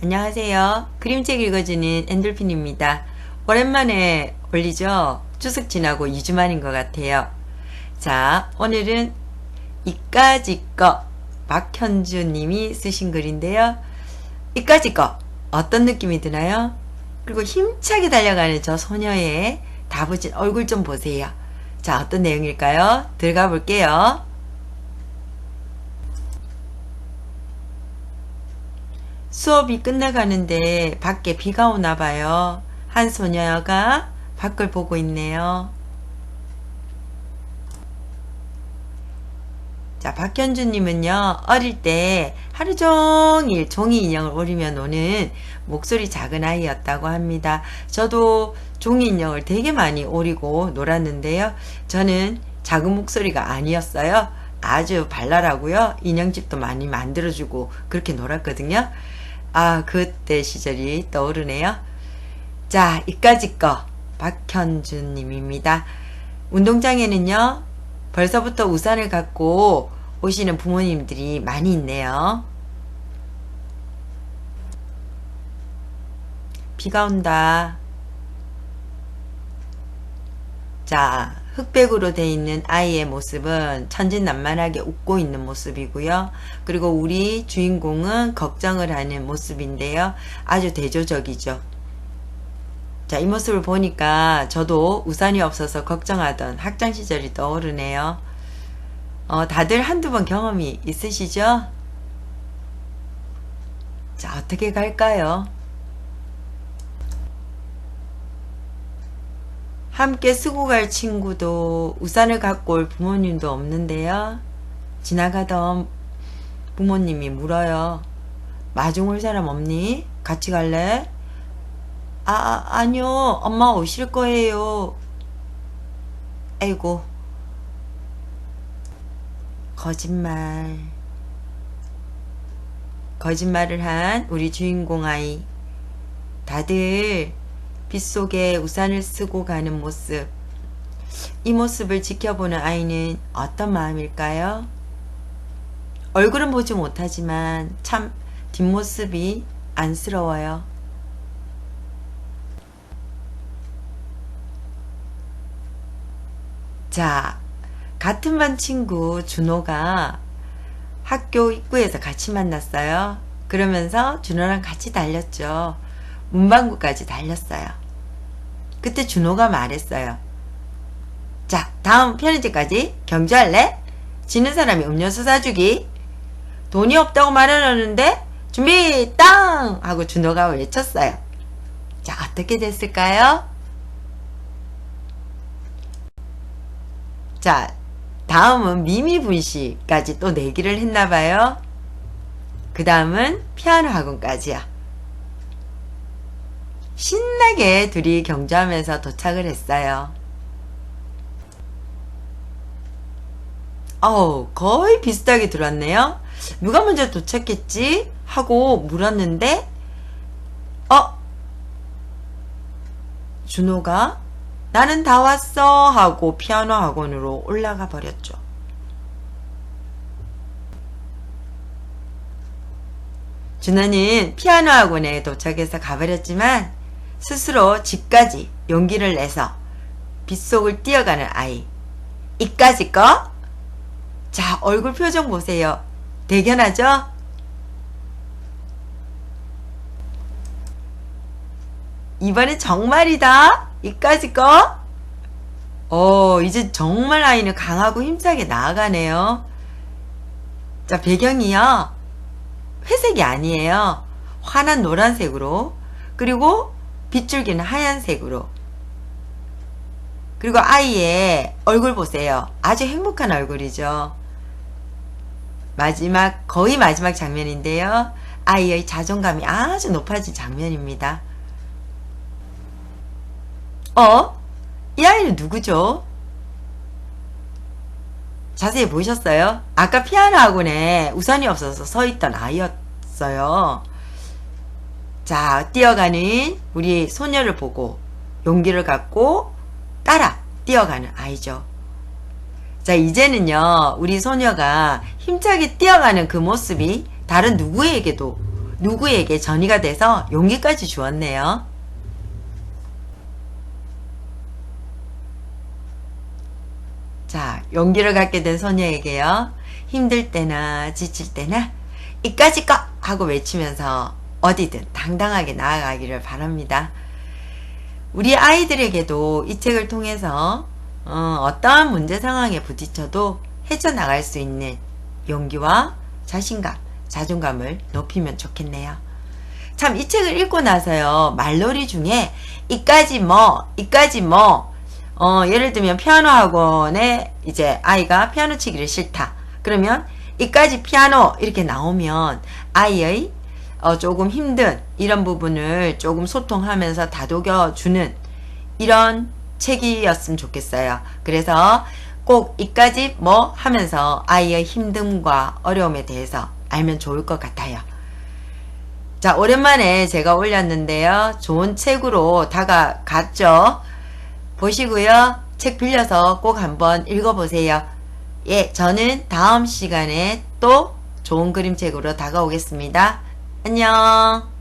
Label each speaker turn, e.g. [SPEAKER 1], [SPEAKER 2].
[SPEAKER 1] 안녕하세요. 그림책 읽어주는 엔돌핀입니다. 오랜만에 올리죠? 추석 지나고 2주 만인 것 같아요. 자, 오늘은 이까지 거 박현주 님이 쓰신 글인데요. 이까지 거 어떤 느낌이 드나요? 그리고 힘차게 달려가는 저 소녀의 다부진 얼굴 좀 보세요. 자, 어떤 내용일까요? 들어가 볼게요. 수업이 끝나가는데 밖에 비가 오나 봐요. 한 소녀가 밖을 보고 있네요. 자, 박현주님은요, 어릴 때 하루 종일 종이 인형을 오리며 노는 목소리 작은 아이였다고 합니다. 저도 종이 인형을 되게 많이 오리고 놀았는데요. 저는 작은 목소리가 아니었어요. 아주 발랄하고요. 인형집도 많이 만들어주고 그렇게 놀았거든요. 아, 그때 시절이 떠오르네요. 자, 이까지 거 박현주님입니다. 운동장에는요, 벌써부터 우산을 갖고 오시는 부모님들이 많이 있네요. 비가 온다. 자, 흑백으로 돼 있는 아이의 모습은 천진난만하게 웃고 있는 모습이고요. 그리고 우리 주인공은 걱정을 하는 모습인데요. 아주 대조적이죠. 자, 이 모습을 보니까 저도 우산이 없어서 걱정하던 학창 시절이 떠오르네요. 어, 다들 한두 번 경험이 있으시죠? 자, 어떻게 갈까요? 함께 쓰고 갈 친구도 우산을 갖고 올 부모님도 없는데요. 지나가던 부모님이 물어요. 마중 올 사람 없니? 같이 갈래? 아, 아, 아니요. 엄마 오실 거예요. 아이고. 거짓말. 거짓말을 한 우리 주인공 아이. 다들 빗속에 우산을 쓰고 가는 모습. 이 모습을 지켜보는 아이는 어떤 마음일까요? 얼굴은 보지 못하지만 참 뒷모습이 안쓰러워요. 자, 같은 반 친구 준호가 학교 입구에서 같이 만났어요. 그러면서 준호랑 같이 달렸죠. 문방구까지 달렸어요. 그때 준호가 말했어요. 자, 다음 편의점까지 경주할래? 지는 사람이 음료수 사주기. 돈이 없다고 말하는데 준비 땅! 하고 준호가 외쳤어요. 자, 어떻게 됐을까요? 자, 다음은 미미분 씨까지 또 내기를 했나봐요. 그 다음은 피아노 학원까지요. 신나게 둘이 경주하면서 도착을 했어요. 어우, 거의 비슷하게 들었네요. 누가 먼저 도착했지? 하고 물었는데, 어? 준호가 나는 다 왔어 하고 피아노 학원으로 올라가 버렸죠. 준호는 피아노 학원에 도착해서 가버렸지만 스스로 집까지 용기를 내서 빗속을 뛰어가는 아이. 이까지 거? 자, 얼굴 표정 보세요. 대견하죠? 이번엔 정말이다. 이까지 거? 어, 이제 정말 아이는 강하고 힘차게 나아가네요. 자, 배경이요. 회색이 아니에요. 환한 노란색으로. 그리고 빗줄기는 하얀색으로. 그리고 아이의 얼굴 보세요. 아주 행복한 얼굴이죠. 마지막, 거의 마지막 장면인데요. 아이의 자존감이 아주 높아진 장면입니다. 어? 이 아이는 누구죠? 자세히 보셨어요? 아까 피아노 학원에 우산이 없어서 서 있던 아이였어요. 자, 뛰어가는 우리 소녀를 보고 용기를 갖고 따라 뛰어가는 아이죠. 자, 이제는요, 우리 소녀가 힘차게 뛰어가는 그 모습이 다른 누구에게도 누구에게 전이가 돼서 용기까지 주었네요. 자, 용기를 갖게 된 소녀에게요. 힘들 때나 지칠 때나 이까지 거 하고 외치면서 어디든 당당하게 나아가기를 바랍니다. 우리 아이들에게도 이 책을 통해서 어, 떠한 문제 상황에 부딪혀도 헤쳐나갈 수 있는 용기와 자신감, 자존감을 높이면 좋겠네요. 참 이 책을 읽고 나서요 말놀이 중에 이까지 뭐 이까지 뭐 어, 예를 들면 피아노 학원에 이제 아이가 피아노 치기를 싫다 그러면 이까지 피아노 이렇게 나오면 아이의 어, 조금 힘든 이런 부분을 조금 소통하면서 다독여 주는 이런 책이었으면 좋겠어요. 그래서 꼭 이까지 뭐 하면서 아이의 힘듦과 어려움에 대해서 알면 좋을 것 같아요. 자, 오랜만에 제가 올렸는데요. 좋은 책으로 다가갔죠. 보시고요. 책 빌려서 꼭 한번 읽어보세요. 예, 저는 다음 시간에 또 좋은 그림책으로 다가오겠습니다. 안녕.